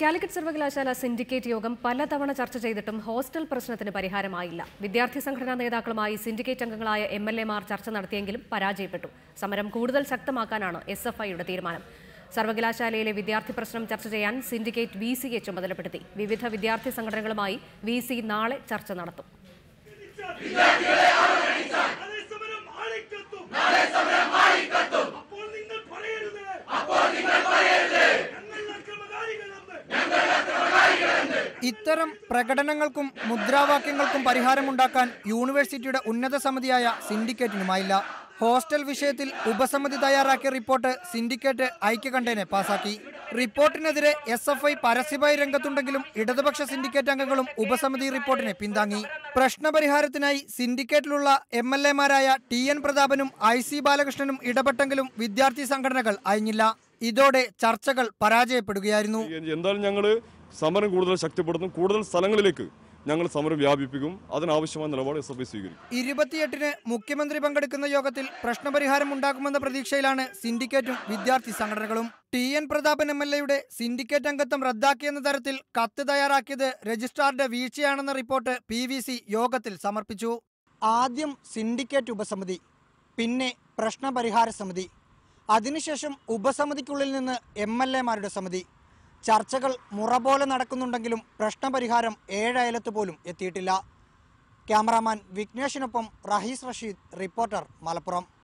കാലിക്കറ്റ് സർവകലാശാല സിൻഡിക്കേറ്റ് യോഗം പലതവണ ചർച്ച ചെയ്തിട്ടും ഹോസ്റ്റൽ പ്രശ്നത്തിന് പരിഹാരമായില്ല. വിദ്യാർത്ഥി സംഘടനാ നേതാക്കളുമായി സിൻഡിക്കേറ്റ് അംഗങ്ങളായ എം എൽ എമാർ ചർച്ച നടത്തിയെങ്കിലും പരാജയപ്പെട്ടു. സമരം കൂടുതൽ ശക്തമാക്കാനാണ് എസ് എഫ് ഐയുടെ തീരുമാനം. സർവകലാശാലയിലെ വിദ്യാർത്ഥി പ്രശ്നം ചർച്ച ചെയ്യാൻ സിൻഡിക്കേറ്റ് വി സിയെ ചുമതലപ്പെടുത്തി. വിവിധ വിദ്യാർത്ഥി സംഘടനകളുമായി വി സി നാളെ ചർച്ച നടത്തും. ഇത്തരം പ്രകടനങ്ങൾക്കും മുദ്രാവാക്യങ്ങൾക്കും പരിഹാരമുണ്ടാക്കാൻ യൂണിവേഴ്സിറ്റിയുടെ ഉന്നത സമിതിയായ സിൻഡിക്കേറ്റിനുമായില്ല. ഹോസ്റ്റൽ വിഷയത്തിൽ ഉപസമിതി തയ്യാറാക്കിയ റിപ്പോർട്ട് സിൻഡിക്കേറ്റ് ഐക്യകണ്ഠേനെ പാസാക്കി. റിപ്പോർട്ടിനെതിരെ എസ് എഫ് ഐ പരസ്യമായി രംഗത്തുണ്ടെങ്കിലും ഇടതുപക്ഷ സിൻഡിക്കേറ്റ് അംഗങ്ങളും ഉപസമിതി റിപ്പോർട്ടിനെ പിന്താങ്ങി. പ്രശ്നപരിഹാരത്തിനായി സിൻഡിക്കേറ്റിലുള്ള എം എൽ എമാരായ ടി എൻ പ്രതാപനും ഐ സി ബാലകൃഷ്ണനും ഇടപെട്ടെങ്കിലും വിദ്യാർത്ഥി സംഘടനകൾ അയഞ്ഞില്ല. ഇതോടെ ചർച്ചകൾ പരാജയപ്പെടുകയായിരുന്നു. എന്തായാലും ഞങ്ങൾ സമരം കൂടുതൽ ശക്തിപ്പെടുത്തും കൂടുതൽ സ്ഥലങ്ങളിലേക്ക് ഞങ്ങൾ സമരം വ്യാപിപ്പിക്കും. അതിനാവശ്യമായ നിലപാട് എസ് എഫ് ഐ സ്വീകരിക്കും. ഇരുപത്തിയെട്ടിന് മുഖ്യമന്ത്രി പങ്കെടുക്കുന്ന യോഗത്തിൽ പ്രശ്നപരിഹാരം ഉണ്ടാക്കുമെന്ന പ്രതീക്ഷയിലാണ് സിൻഡിക്കേറ്റും വിദ്യാർത്ഥി സംഘടനകളും. T N Prathapan M L എയുടെ സിൻഡിക്കേറ്റ് അംഗത്വം റദ്ദാക്കിയെന്ന തരത്തിൽ കത്ത് തയ്യാറാക്കിയത് രജിസ്ട്രാറുടെ വീഴ്ചയാണെന്ന റിപ്പോർട്ട് പി വി സി യോഗത്തിൽ സമർപ്പിച്ചു. ആദ്യം സിൻഡിക്കേറ്റ് ഉപസമിതി പിന്നെ പ്രശ്നപരിഹാര സമിതി അതിനുശേഷം ഉപസമിതിക്കുള്ളിൽ നിന്ന് എം എൽ എമാരുടെ സമിതി ചർച്ചകൾ മുറ പോലെ നടക്കുന്നുണ്ടെങ്കിലും പ്രശ്നപരിഹാരം ഏഴയലത്ത് പോലും എത്തിയിട്ടില്ല. ക്യാമറാമാൻ വിഘ്നേഷിനൊപ്പം റഹീസ് റഷീദ് റിപ്പോർട്ടർ മലപ്പുറം.